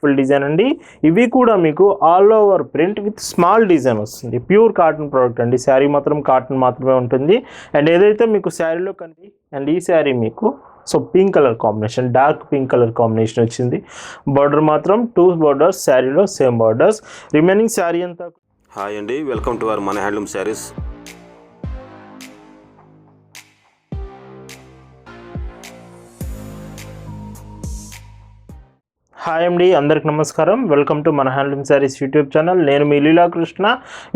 Beautiful design అండి. ఇవి కూడా మీకు all over print with small design వస్తుంది. ప్యూర్ కాటన్ ప్రోడక్ట్ అండి. శారీ మాత్రం కాటన్ మాత్రమే ఉంటుంది. అండ్ ఏదైతే మీకు శారీలో కనిపి అండ్ ఈ శారీ మీకు so pink colour combination dark pink colour combination వచ్చింది. బార్డర్ మాత్రం టూ బార్డర్స్ శారీలో సేమ్ బార్డర్స్. రిమైనింగ్ శారీ అంతా హాయ్ అండి. వెల్కమ్ టు అవర్ మన హ్యాండ్లూమ్ శారీస్. హాయ్ అండి అందరికి నమస్కారం. వెల్కమ్ టు మన హ్యాండ్లూమ్ శారీస్ యూట్యూబ్ ఛానల్ నేను మీ లీలాకృష్ణ.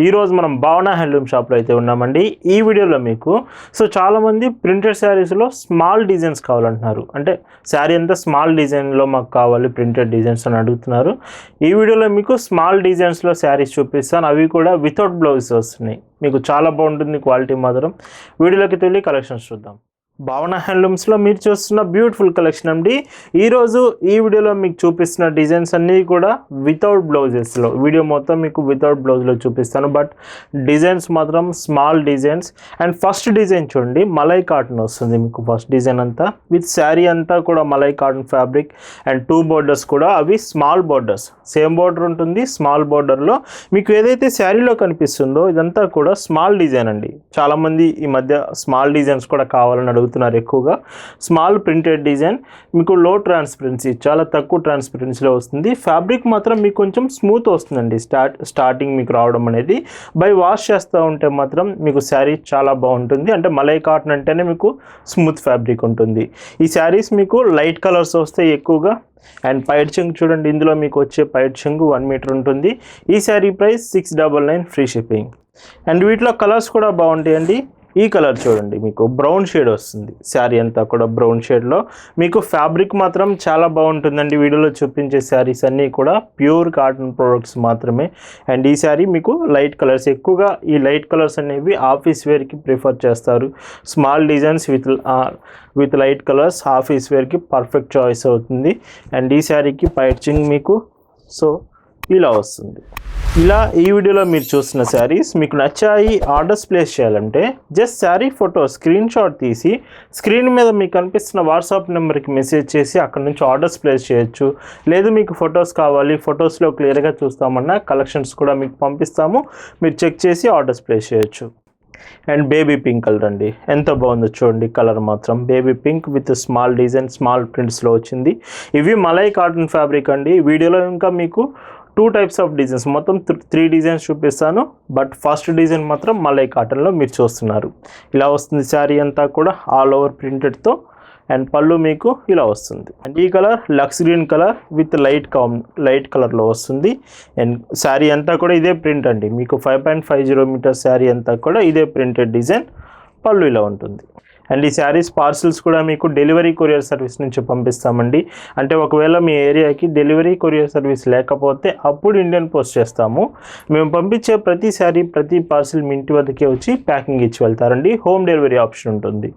ఈరోజు మనం భావన హ్యాండ్లూమ్ షాప్లో అయితే ఉన్నామండి. ఈ వీడియోలో మీకు సో చాలామంది ప్రింటెడ్ శారీస్లో స్మాల్ డిజైన్స్ కావాలంటున్నారు. అంటే శారీ అంతా స్మాల్ డిజైన్లో మాకు కావాలి ప్రింటెడ్ డిజైన్స్ అని అడుగుతున్నారు. ఈ వీడియోలో మీకు స్మాల్ డిజైన్స్లో శారీస్ చూపిస్తాను. అవి కూడా వితౌట్ బ్లౌజ్ వస్తున్నాయి. మీకు చాలా బాగుంటుంది క్వాలిటీ మాత్రం. వీడియోలోకి వెళ్ళి కలెక్షన్స్ చూద్దాం. భావన హ్యాండ్లూమ్స్లో మీరు చూస్తున్న బ్యూటిఫుల్ కలెక్షన్ అండి. ఈరోజు ఈ వీడియోలో మీకు చూపిస్తున్న డిజైన్స్ అన్నీ కూడా వితౌట్ బ్లౌజెస్లో. వీడియో మొత్తం మీకు వితౌట్ బ్లౌజ్లో చూపిస్తాను. బట్ డిజైన్స్ మాత్రం small designs. And first design చూడండి మలై కాటన్ వస్తుంది మీకు ఫస్ట్ డిజైన్ అంతా. విత్ శారీ అంతా కూడా malai cotton fabric. And two borders కూడా అవి స్మాల్ బోర్డర్స్. సేమ్ బోర్డర్ ఉంటుంది స్మాల్ బోర్డర్లో. మీకు ఏదైతే శారీలో కనిపిస్తుందో ఇదంతా కూడా స్మాల్ డిజైన్ అండి. చాలామంది ఈ మధ్య స్మాల్ డిజైన్స్ కూడా కావాలని అడుగుతున్నారు ఎక్కువగా. స్మాల్ ప్రింటెడ్ డిజైన్ మీకు లో ట్రాన్స్పరెన్సీ చాలా తక్కువ ట్రాన్స్పరెన్సీలో వస్తుంది. ఫ్యాబ్రిక్ మాత్రం మీకు కొంచెం స్మూత్ వస్తుందండి. స్టార్ట్ స్టార్టింగ్ మీకు రావడం అనేది. బై వాష్ చేస్తూ ఉంటే మాత్రం మీకు శారీ చాలా బాగుంటుంది. అంటే మలై కాటన్ అంటేనే మీకు స్మూత్ ఫ్యాబ్రిక్ ఉంటుంది. ఈ శారీస్ మీకు లైట్ కలర్స్ వస్తాయి ఎక్కువగా. అండ్ పైట్ చెంగు చూడండి ఇందులో మీకు వచ్చే పైట్ చెంగు వన్ మీటర్ ఉంటుంది. ఈ sari price six double nine free shipping. And వీటిలో కలర్స్ కూడా బాగుంటాయండి. ఈ కలర్ చూడండి మీకు బ్రౌన్ షేడ్ వస్తుంది. శారీ అంతా కూడా బ్రౌన్ షేడ్లో మీకు ఫ్యాబ్రిక్ మాత్రం చాలా బాగుంటుందండి. వీడియోలో చూపించే శారీస్ అన్నీ కూడా ప్యూర్ కాటన్ ప్రోడక్ట్స్ మాత్రమే. అండ్ ఈ శారీ మీకు లైట్ కలర్స్ ఎక్కువగా ఈ లైట్ కలర్స్ అనేవి ఆఫీస్ వేర్కి ప్రిఫర్ చేస్తారు. Small designs with with light colours office వేర్కి పర్ఫెక్ట్ చాయిస్ అవుతుంది. అండ్ ఈ శారీకి పైచింగ్ మీకు సో ఇలా వస్తుంది. ఇలా ఈ వీడియోలో మీరు చూసిన శారీస్ మీకు నచ్చాయి ఆర్డర్స్ ప్లేస్ చేయాలంటే just sari photo screen shot తీసి స్క్రీన్ మీద మీకు కనిపిస్తున్న వాట్సాప్ నెంబర్కి మెసేజ్ చేసి అక్కడ నుంచి ఆర్డర్స్ ప్లేస్ చేయొచ్చు. లేదు మీకు ఫొటోస్ కావాలి ఫొటోస్లో క్లియర్గా చూస్తామన్నా కలెక్షన్స్ కూడా మీకు పంపిస్తాము. మీరు చెక్ చేసి ఆర్డర్స్ ప్లేస్ చేయొచ్చు. అండ్ బేబీ పింక్ కలర్ అండి. ఎంత బాగుందో చూడండి కలర్ మాత్రం. Baby pink with small design small ప్రింట్స్లో వచ్చింది. ఇవి మలై కాటన్ ఫ్యాబ్రిక్ అండి. వీడియోలో ఇంకా మీకు టూ టైప్స్ ఆఫ్ డిజైన్స్ మొత్తం త్రీ డిజైన్స్ చూపిస్తాను. బట్ ఫస్ట్ డిజైన్ మాత్రం మలై కాటన్లో మీరు చూస్తున్నారు. ఇలా వస్తుంది శారీ అంతా కూడా ఆల్ ఓవర్ ప్రింటెడ్తో అండ్ పళ్ళు మీకు ఇలా వస్తుంది. అండ్ ఈ కలర్ లక్స్ green colour with light com light కలర్లో వస్తుంది. అండ్ శారీ అంతా కూడా ఇదే ప్రింట్ అండి. మీకు five point five zero metre sari అంతా కూడా ఇదే ప్రింటెడ్ డిజైన్ పళ్ళు ఇలా ఉంటుంది. అండ్ ఈ శారీస్ పార్సిల్స్ కూడా మీకు డెలివరీ కొరియర్ సర్వీస్ నుంచి పంపిస్తామండి. అంటే ఒకవేళ మీ ఏరియాకి డెలివరీ కొరియర్ సర్వీస్ లేకపోతే అప్పుడు ఇండియన్ పోస్ట్ చేస్తాము. మేము పంపించే ప్రతి శారీ ప్రతి పార్సిల్ మీ ఇంటి వద్దకే వచ్చి ప్యాకింగ్ ఇచ్చి వెళ్తారండి. హోమ్ డెలివరీ ఆప్షన్ ఉంటుంది.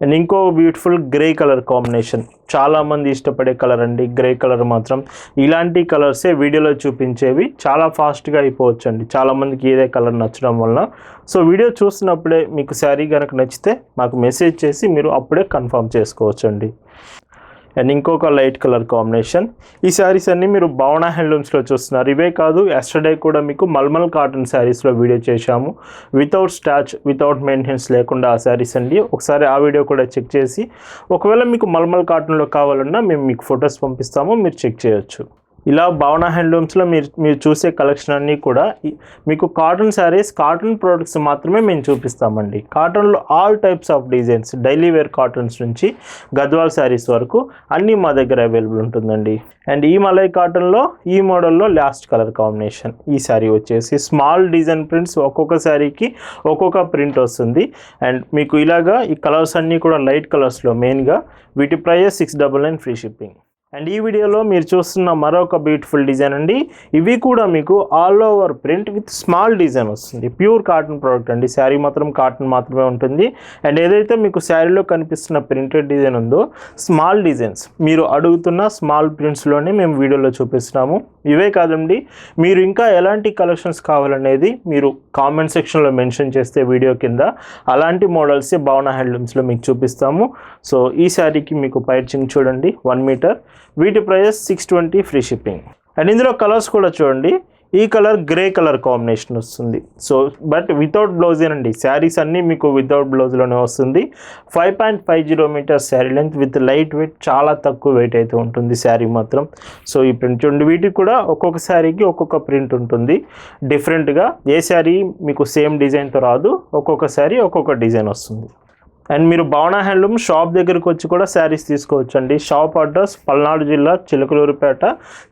అండ్ ఇంకో బ్యూటిఫుల్ గ్రే కలర్ కాంబినేషన్. చాలామంది ఇష్టపడే కలర్ అండి. గ్రే కలర్ మాత్రం. ఇలాంటి కలర్సే వీడియోలో చూపించేవి. చాలా ఫాస్ట్గా అయిపోవచ్చు అండి చాలామందికి ఇదే కలర్ నచ్చడం వలన. సో వీడియో చూస్తున్నప్పుడే మీకు శారీ కనుక నచ్చితే మాకు మెసేజ్ చేసి మీరు అప్పుడే కన్ఫర్మ్ చేసుకోవచ్చు అండి అండ్ ఇంకొక లైట్ కలర్ కాంబినేషన్. ఈ శారీస్ అన్నీ మీరు భవన హ్యాండ్లూమ్స్లో చూస్తున్నారు. ఇవే కాదు ఎస్టర్డే కూడా మీకు మల్మల్ కాటన్ శారీస్లో వీడియో చేశాము. వితౌట్ స్టాచ్ వితౌట్ మెయింటెనెన్స్ లేకుండా ఆ శారీస్ అండి. ఒకసారి ఆ వీడియో కూడా చెక్ చేసి ఒకవేళ మీకు మల్మల్ కాటన్లో కావాలన్నా మేము మీకు ఫొటోస్ పంపిస్తాము మీరు చెక్ చేయొచ్చు. ఇలా భావన హ్యాండ్లూమ్స్లో మీరు మీరు చూసే కలెక్షన్ అన్నీ కూడా మీకు కాటన్ శారీస్ కాటన్ ప్రోడక్ట్స్ మాత్రమే మేము చూపిస్తామండి. కాటన్లో all types of designs daily wear cottons నుంచి గద్వాల్ శారీస్ వరకు అన్నీ మా దగ్గర అవైలబుల్ ఉంటుందండి. అండ్ ఈ మలై కాటన్లో ఈ మోడల్లో లాస్ట్ కలర్ కాంబినేషన్ ఈ శారీ వచ్చేసి స్మాల్ డిజైన్ ప్రింట్స్ ఒక్కొక్క శారీకి ఒక్కొక్క ప్రింట్ వస్తుంది. అండ్ మీకు ఇలాగా ఈ కలర్స్ అన్నీ కూడా లైట్ కలర్స్లో మెయిన్గా వీటి price six double nine free shipping and ఈ వీడియోలో మీరు చూస్తున్న మరొక బ్యూటిఫుల్ డిజైన్ అండి. ఇవి కూడా మీకు all over print with small design వస్తుంది. ప్యూర్ కాటన్ ప్రోడక్ట్ అండి. శారీ మాత్రం కాటన్ మాత్రమే ఉంటుంది. అండ్ ఏదైతే మీకు శారీలో కనిపిస్తున్న ప్రింటెడ్ డిజైన్ ఉందో స్మాల్ డిజైన్స్ మీరు అడుగుతున్న స్మాల్ ప్రింట్స్లోనే మేము వీడియోలో చూపిస్తున్నాము. ఇవే కాదండి. మీరు ఇంకా ఎలాంటి కలెక్షన్స్ కావాలనేది మీరు కామెంట్ సెక్షన్లో మెన్షన్ చేస్తే వీడియో కింద అలాంటి మోడల్సే భావన హ్యాండ్లూమ్స్లో మీకు చూపిస్తాము. సో ఈ శారీకి మీకు పైచింగ్ చూడండి. వన్ మీటర్ వీటి prices six twenty free shipping. And ఇందులో కలర్స్ కూడా చూడండి. ఈ కలర్ గ్రే కలర్ కాంబినేషన్ వస్తుంది. సో బట్ వితౌట్ బ్లౌజేనండి శారీస్ అన్నీ మీకు వితౌట్ బ్లౌజ్లోనే వస్తుంది. Five point five zero metre sari length with light weight చాలా తక్కువ వెయిట్ అయితే ఉంటుంది శారీ మాత్రం. సో ఈ ప్రింట్ చూడండి వీటికి కూడా ఒక్కొక్క శారీకి ఒక్కొక్క ప్రింట్ ఉంటుంది. డిఫరెంట్గా ఏ శారీ మీకు సేమ్ డిజైన్తో రాదు ఒక్కొక్క శారీ ఒక్కొక్క డిజైన్ వస్తుంది. అండ్ మీరు భవన హ్యాండ్లూమ్ షాప్ దగ్గరకు వచ్చి కూడా శారీస్ తీసుకోవచ్చు అండి షాప్ అడ్రస్ పల్నాడు జిల్లా చిలకలూరుపేట.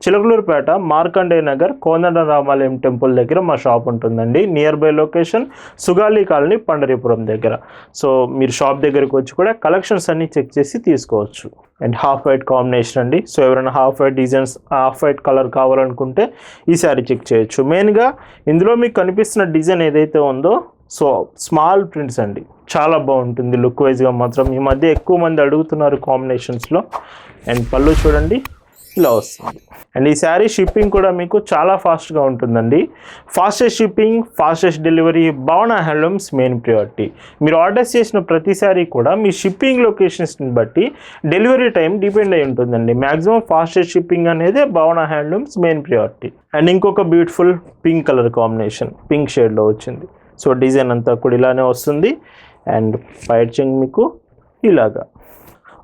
చిలకలూరుపేట మార్కండే నగర్ కోదండ రామాలయం టెంపుల్ దగ్గర మా షాప్ ఉంటుందండి. Nearby location Sugali colony Pandaripuram దగ్గర. సో మీరు షాప్ దగ్గరకు వచ్చి కూడా కలెక్షన్స్ అన్నీ చెక్ చేసి తీసుకోవచ్చు. అండ్ హాఫ్ వైట్ కాంబినేషన్ అండి. సో ఎవరైనా half white designs half white colour కావాలనుకుంటే ఈ శారీ చెక్ చేయొచ్చు. మెయిన్గా ఇందులో మీకు కనిపిస్తున్న డిజైన్ ఏదైతే ఉందో సో స్మాల్ ప్రింట్స్ అండి. చాలా బాగుంటుంది లుక్ వైజ్గా మాత్రం. ఈ మధ్య ఎక్కువ మంది అడుగుతున్నారు కాంబినేషన్స్లో అండ్ పళ్ళు చూడండి ఇలా వస్తుంది. అండ్ ఈ శారీ షిప్పింగ్ కూడా మీకు చాలా ఫాస్ట్గా ఉంటుందండి. Fastest shipping fastest delivery Bhavana handlooms main priority మీరు ఆర్డర్స్ చేసిన ప్రతి శారీ కూడా మీ షిప్పింగ్ లొకేషన్స్ని బట్టి డెలివరీ టైం డిపెండ్ అయి ఉంటుందండి. మ్యాక్సిమం ఫాస్టెస్ట్ షిప్పింగ్ అనేది Bhavana handlooms main priority and ఇంకొక beautiful pink colour combination pink షేడ్లో వచ్చింది. సో డిజైన్ అంతా కూడా ఇలానే వస్తుంది. అండ్ పైచింగ్ మీకు ఇలాగా.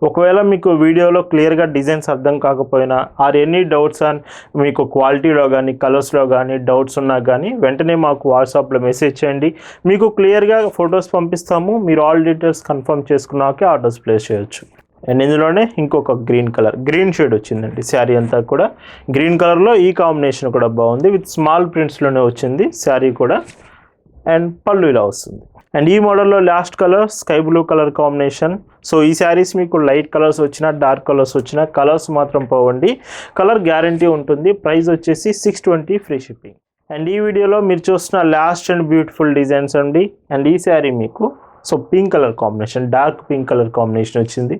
ఒకవేళ మీకు వీడియోలో క్లియర్గా డిజైన్స్ అర్థం కాకపోయినా ఆర్ ఎనీ డౌట్స్ అండ్ మీకు క్వాలిటీలో కానీ కలర్స్లో కానీ డౌట్స్ ఉన్నా కానీ వెంటనే మాకు వాట్సాప్లో మెసేజ్ చేయండి. మీకు క్లియర్గా ఫొటోస్ పంపిస్తాము. మీరు ఆల్ డీటెయిల్స్ కన్ఫర్మ్ చేసుకున్నాకే ఆర్డర్స్ ప్లేస్ చేయొచ్చు. అండ్ ఇందులోనే ఇంకొక గ్రీన్ కలర్ గ్రీన్ షేడ్ వచ్చిందండి శారీ అంతా కూడా. గ్రీన్ కలర్లో ఈ కాంబినేషన్ కూడా బాగుంది. విత్ స్మాల్ ప్రింట్స్లోనే వచ్చింది శారీ కూడా. అండ్ పళ్ళు ఇలా వస్తుంది. అండ్ ఈ మోడల్లో last colour sky blue colour combination. So ఈ శారీస్ మీకు లైట్ కలర్స్ వచ్చినా డార్క్ కలర్స్ వచ్చినా కలర్స్ మాత్రం పోవండి. కలర్ గ్యారంటీ ఉంటుంది. ప్రైస్ వచ్చేసి six twenty free shipping. And ఈ వీడియోలో మీరు చూస్తున్న లాస్ట్ అండ్ బ్యూటిఫుల్ డిజైన్స్ అండి. అండ్ ఈ శారీ మీకు so pink colour combination dark pink colour combination వచ్చింది.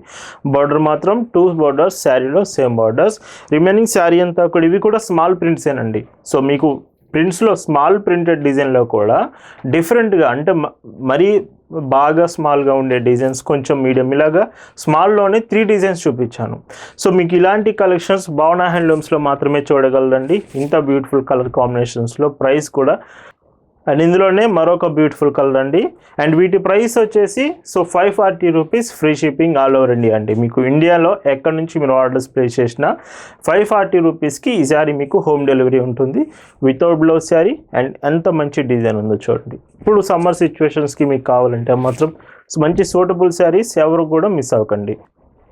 బార్డర్ మాత్రం టూ బార్డర్స్ శారీలో సేమ్ బార్డర్స్. రిమైనింగ్ శారీ అంతా కూడా ఇవి కూడా స్మాల్ ప్రింట్సేనండి. సో మీకు ప్రింట్స్లో స్మాల్ ప్రింటెడ్ డిజైన్లో కూడా డిఫరెంట్గా అంటే మరీ బాగా స్మాల్గా ఉండే డిజైన్స్ కొంచెం మీడియం ఇలాగా స్మాల్లోనే త్రీ డిజైన్స్ చూపించాను. సో మీకు ఇలాంటి కలెక్షన్స్ భావన హ్యాండ్లూమ్స్లో మాత్రమే చూడగలరండి. ఇంత బ్యూటిఫుల్ కలర్ కాంబినేషన్స్లో ప్రైస్ కూడా అండ్ ఇందులోనే మరొక బ్యూటిఫుల్ కలర్ అండి. అండ్ వీటి ప్రైస్ వచ్చేసి so five forty rupees free shipping all over India అండి. మీకు ఇండియాలో ఎక్కడి నుంచి మీరు ఆర్డర్స్ ప్లేస్ చేసినా ఫైవ్ ఫార్టీ రూపీస్కి ఈ శారీ మీకు హోమ్ డెలివరీ ఉంటుంది. వితౌట్ బ్లౌజ్ శారీ అండ్ ఎంత మంచి డిజైన్ ఉందో చూడండి. ఇప్పుడు సమ్మర్ సిచ్యువేషన్స్కి మీకు కావాలంటే మాత్రం మంచి సూటబుల్ శారీస్ ఎవరు కూడా మిస్ అవ్వకండి.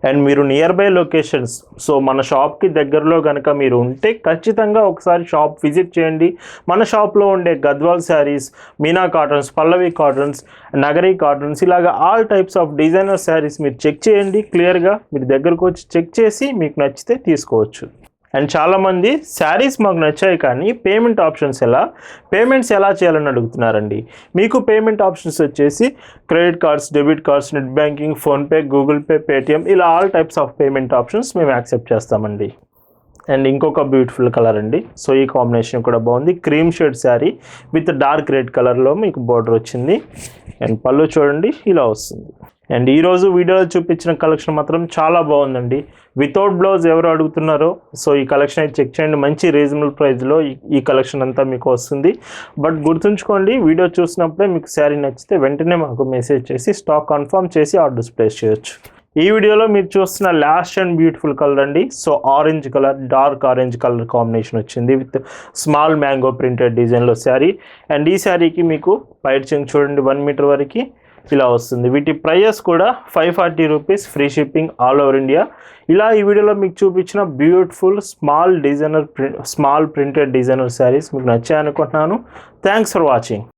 అండ్ మీరు నియర్ బై లొకేషన్స్ సో మన షాప్కి దగ్గరలో కనుక మీరు ఉంటే ఖచ్చితంగా ఒకసారి షాప్ విజిట్ చేయండి. మన షాప్లో ఉండే Gadwal saris Meena cottons Pallavi cottons Nagari cottons ఇలాగ all types of designer saris మీరు చెక్ చేయండి. క్లియర్గా మీరు దగ్గరకు వచ్చి చెక్ చేసి మీకు నచ్చితే తీసుకోవచ్చు. అండ్ చాలామంది శారీస్ మాకు నచ్చాయి కానీ పేమెంట్ ఆప్షన్స్ ఎలా? పేమెంట్స్ ఎలా చేయాలని అడుగుతున్నారండి. మీకు పేమెంట్ ఆప్షన్స్ వచ్చేసి credit cards debit cards net banking PhonePe Google Pay Paytm ఇలా all types of payment options మేము యాక్సెప్ట్ చేస్తామండి. అండ్ ఇంకొక బ్యూటిఫుల్ కలర్ అండి. సో ఈ కాంబినేషన్ కూడా బాగుంది. Cream shade sari with dark red కలర్లో మీకు బార్డర్ వచ్చింది. అండ్ పళ్ళు చూడండి ఇలా వస్తుంది. అండ్ ఈరోజు వీడియోలో చూపించిన కలెక్షన్ మాత్రం చాలా బాగుందండి. వితౌట్ బ్లౌజ్ ఎవరు అడుగుతున్నారో సో ఈ కలెక్షన్ అయితే చెక్ చేయండి. మంచి రీజనబుల్ ప్రైస్లో ఈ కలెక్షన్ అంతా మీకు వస్తుంది. బట్ గుర్తుంచుకోండి వీడియో చూసినప్పుడే మీకు శారీ నచ్చితే వెంటనే మాకు మెసేజ్ చేసి స్టాక్ కన్ఫర్మ్ చేసి ఆర్డర్స్ ప్లేస్ చేయొచ్చు. ఈ వీడియోలో మీరు చూస్తున్న లాస్ట్ అండ్ బ్యూటిఫుల్ కలర్ అండి. So orange colour dark orange colour combination వచ్చింది విత్ స్మాల్ మ్యాంగో ప్రింటెడ్ డిజైన్లో శారీ. అండ్ ఈ శారీకి మీకు పైర్చింగ్ చూడండి వన్ మీటర్ వరకు. ఇలా వస్తుంది. వీటి ప్రైజెస్ కూడా five forty rupees free shipping all over India ఇలా ఈ వీడియోలో మీకు చూపించిన beautiful small designer print small printed designer saris మీకు నచ్చాయనుకుంటున్నాను. Thanks for watching